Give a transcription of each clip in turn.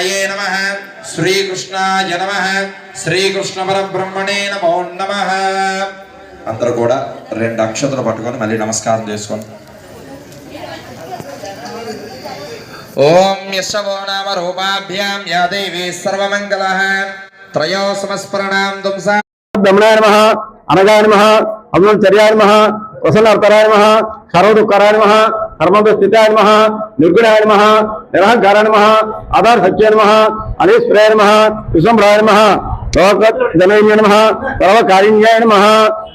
శ్రీకృష్ణాయ నమ. హరయే నమ శ్రీకృష్ణాయ నమ. శ్రీకృష్ణ పరబ్రహ్మణే నమో నమ. అందరూ కూడా రెండు అక్షతలు పట్టుకొని మళ్ళీ నమస్కారం చేసుకోండి. ఓం యశవో నామ రూపాభ్యాం యా దేవి సర్వమంగళ. త్రయో సంస్మరణాం దుంసా బ్రహ్మణాయ నమ అనగాయ నమ అమృతచర్యాయ నమ వసనర్తరాయ నమ సర్వదుఃఖరాయ నమ కర్మస్థితాయ నమ నిర్గుణాయ నమ నిరహంకారాయ నమ ఆధార సత్యాయ నమ అనీశ్వరాయ నమ విశ్వంభరాయ నమ లోకజనైన్య నమ సర్వకారిణ్యాయ నమ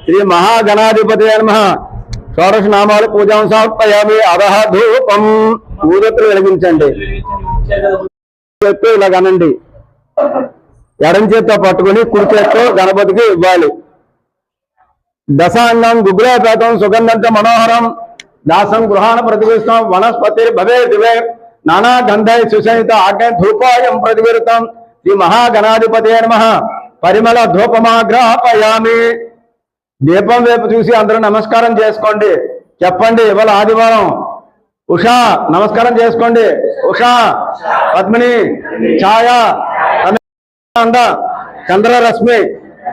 శ్రీ మహాగణాధిపతయ నమ షోడశ నామాలు పూజాం సమర్పయామి అదహ ధూపం. ఊదత్తులు వెలిగించండి. చేత్తో ఇలా గనండి. ఎడం చేత్తో పట్టుకుని కుడి చేత్తో గణపతికి ఇవ్వాలి. దశాన్నం గుగ్గులేపేతం సుగంధంత మనోహరం. దాసం గృహాణ ప్రతిపిస్తాం వనస్పతి భవే దివే నానా గంధై సుసహిత ఆజ్ఞ ధూపాయం ప్రతివిరుతం శ్రీ మహాగణాధిపతి నమ. పరిమళ ధూపమాగ్రహపయామి. దీపం వైపు చూసి అందరూ నమస్కారం చేసుకోండి. చెప్పండి ఇవాళ ఆదివారం. ఉషా నమస్కారం చేసుకోండి. ఉషా పద్మిని ఛాయ చంద్రరశ్మి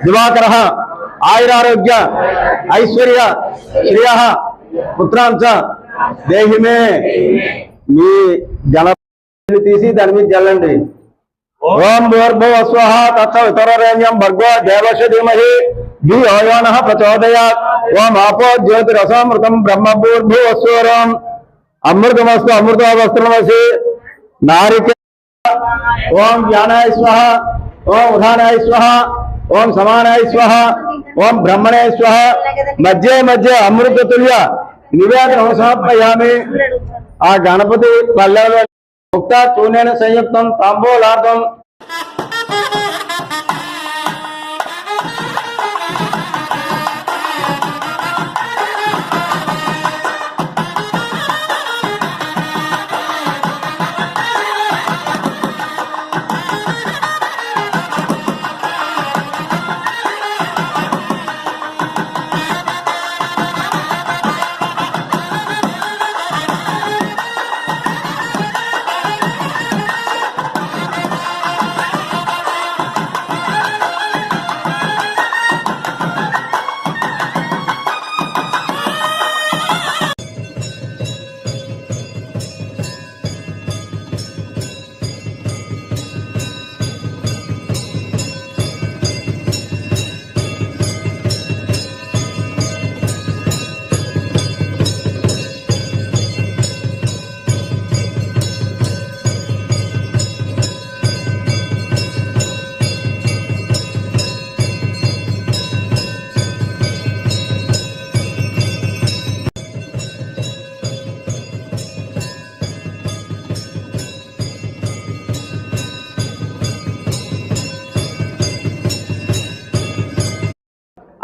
దివాకర ఆయురారోగ్య ఐశ్వర్య శ్రియ పుత్రాంశ దేహిమే మీ జల తీసి దాని మీద జల్లండి ఓం భూర్భువ స్వహ తత్స వితరరేణ్యం భర్గో దేవశ ధీమహి ధియోయోన ప్రచోదయాత్ ఓం ఆపో జ్యోతిరసామృతం బ్రహ్మ భూర్భువ స్వరం అమృతమస్తు అమృతవస్త్రమసి నారిక ఓం జ్ఞానాయ స్వహ ఓం ఉదానాయ స్వహ ఓం సమానాయ స్వహ ओम ब्रह्मणे स्व मध्य मध्य अमृत तुल्य। निवेदन समर्पयामी आ गणपति पल्लव मुक्ता संयुक्त तांबूलार्थम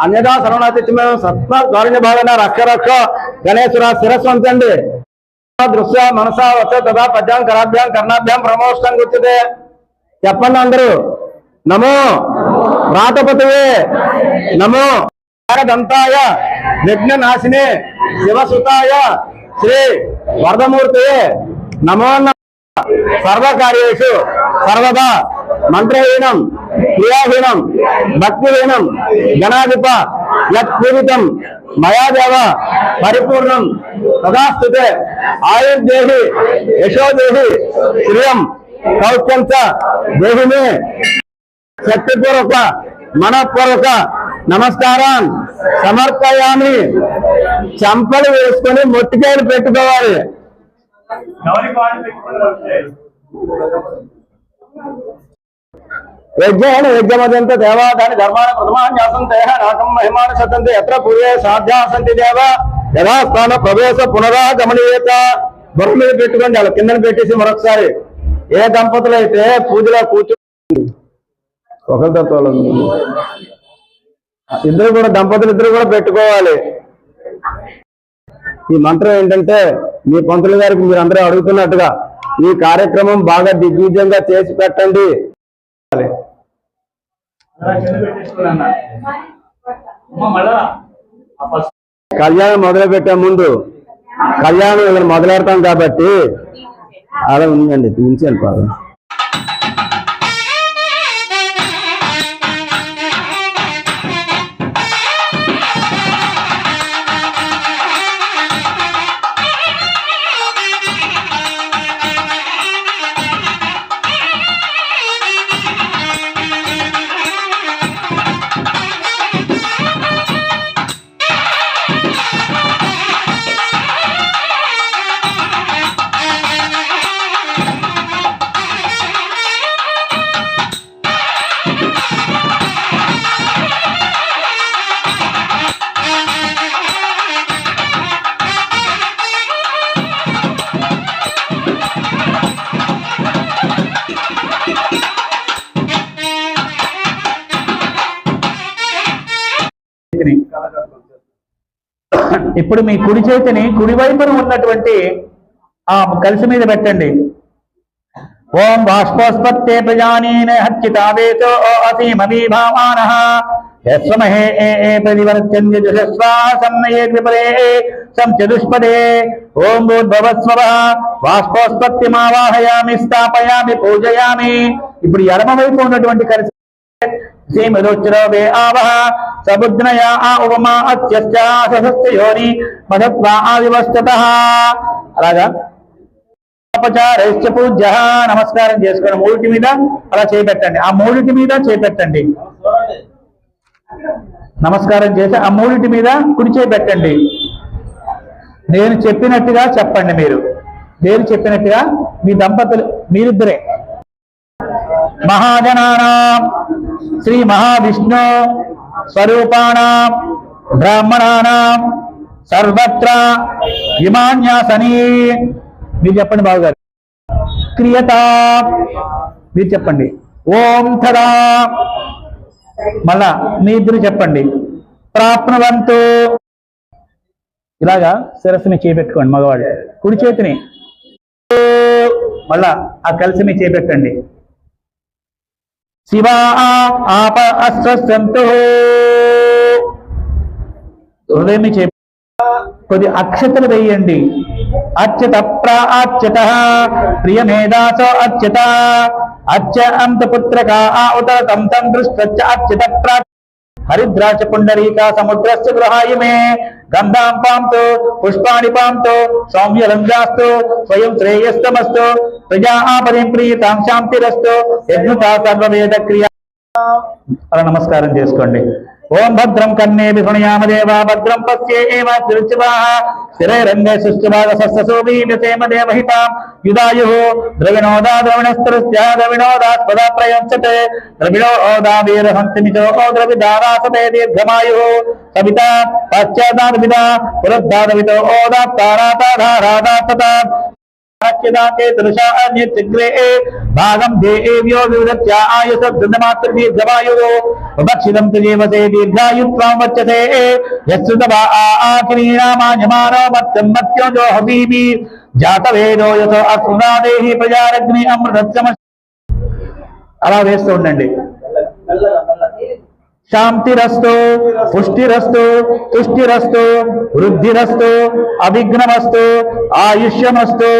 అన్యదా సర్వనాథిత్యమేవం సత్మ కారుణ్య భావన రక్ష రక్ష. గణేశ్వర శిరస్సు అంతండి. దృశ్య మనస వచ్చ తదా పద్యాం కరాభ్యాం కర్ణాభ్యాం ప్రమోష్టం గుర్తుతే చెప్పండి అందరూ. నమో. రాతపతివే నమో. దంతాయ విఘ్న నాశినే శివసుతాయ. శ్రీ వరదమూర్తియే. నమో సర్వకార్యేషు. సర్వదా. మంత్రహీనం. క్రియాహీనం భక్తిహీనం గణాధిప యత్పూరితం మయాదేవ పరిపూర్ణం తదాస్తుతే ఆయుర్దేహి యశోదేహి శ్రియం సౌఖ్యం చ దేహిమే శక్తిపూర్వక మనపూర్వక నమస్కారం సమర్పయాన్ని చంపలు వేసుకొని మొట్టికాయలు పెట్టుకోవాలి. యజ్ఞేన యజ్ఞమదంత దేవాదాని ధర్మాన ప్రథమాన్యాసం దేహ నాకం మహిమాన సతంతి ఎత్ర పూర్వే సాధ్యా సంతి దేవ. యథాస్థాన ప్రవేశ పునరాగమనీయత. బొమ్మ మీద పెట్టుకోండి అలా కిందన పెట్టేసి మరొకసారి. ఏ దంపతులు అయితే పూజలో కూర్చోండి ఒకరి తత్వాలు ఇద్దరు కూడా దంపతులు ఇద్దరు కూడా పెట్టుకోవాలి. ఈ మంత్రం ఏంటంటే మీ పంతులు గారికి మీరు అందరూ అడుగుతున్నట్టుగా ఈ కార్యక్రమం బాగా దిగ్విజయంగా చేసి పెట్టండి. కళ్యాణం మొదలు పెట్టే ముందు కళ్యాణం ఇక్కడ మొదలెడతాం కాబట్టి అలా ఉందండి ఉంచి వెళ్ళిపోదు ఇప్పుడు మీ కుడి చేతిని కుడి ఉన్నటువంటి ఆ కలిసి మీద పెట్టండి. ఓం బాష్పోత్పత్తే ప్రజానీన హచ్చితావేశో అసీమీభామాన యస్వమహే ఏ ఏ ప్రతివర్త్యంజ జుషస్వాసన్నయే విపరే సం చతుష్పదే. ఓం భూర్భవస్వవ బాష్పోత్పత్తి మావాహయామి స్థాపయామి పూజయామి. ఇప్పుడు ఎడమవైపు ఉన్నటువంటి కలిసి శ్రీమదోచ్చరో వే ఆవహ సముద్రయా ఆ ఉపమా అత్యస్య యోని మధత్వా అలాగా? ఉపచారైశ్చ పూజ్య. నమస్కారం చేసుకోండి మూడింటి మీద అలా చేపెట్టండి. ఆ మూడింటి మీద చేపెట్టండి. నమస్కారం చేసి ఆ మూడింటి మీద కుడి చేపెట్టండి. నేను చెప్పినట్టుగా చెప్పండి మీరు. నేను చెప్పినట్టుగా మీ దంపతులు మీరిద్దరే. మహాజనానాం. శ్రీ మహావిష్ణు స్వరూపాణం బ్రాహ్మణానాం సర్వత్ర ఇమాన్యాసని మీరు చెప్పండి బాబుగారు. క్రియత। మీరు చెప్పండి. ఓం తదా। మళ్ళా మీ ఇద్దరు చెప్పండి. ప్రాప్నవంతు। ఇలాగా శిరస్సుని చేపెట్టుకోండి మగవాడు. కుడి చేతిని. మళ్ళా ఆ కలిసిని చేపెట్టండి. శివా ఆప అస్వస్తంతు హృదయం చే కొద్ది అక్షతలు వేయండి. అచ్యుత ప్రాచ్యుత ప్రియమేదాసో అచ్యత. అచ్చ అంత పుత్రక ఉత తం తం దృష్ట అచ్యత ప్రా హరిద్రాక్ష పుండరీక సముద్రస్య గృహాయమే. గంధాం పాంతో పుష్పాణి పాంతో సౌమ్యరంధ్రాస్తు స్వయం శ్రేయస్తమస్తు ప్రజా ఆపరిం ప్రీతాం శాంతిరస్తు యజ్ఞత సర్వవేద క్రియ. అలా నమస్కారం చేసుకోండి. ఓం భద్రం కన్నే విషుణయామ భద్రం పశ్యే యుదాయు ద్రవిణోదా ద్రవిణస్తరస్య ద్రవిణోదాస్పద ద్రవిణోదా వీరహంతిమిచో ద్రవిదారాసతే దీర్ఘమాయు. సవిత పశ్చాదాద్విద పురద్ధాదవితో ఓదా భాగం దేవ్యో వివృత్య ఆయుష జీవసే దీర్ఘాయుత్వం వచ్చతే యశ్రుతమామానో మత్యం మత్యో జో హబీబి జాతవేదో యథో అస్మదాదేహి ప్రజారగ్ని అమృతమ అలా వేస్తూ ఉండండి. శాంతిరస్తు పుష్టిరస్తు తుష్టిరస్తు వృద్ధిరస్తు అవిఘ్నమస్తు ఆయుష్యమస్తు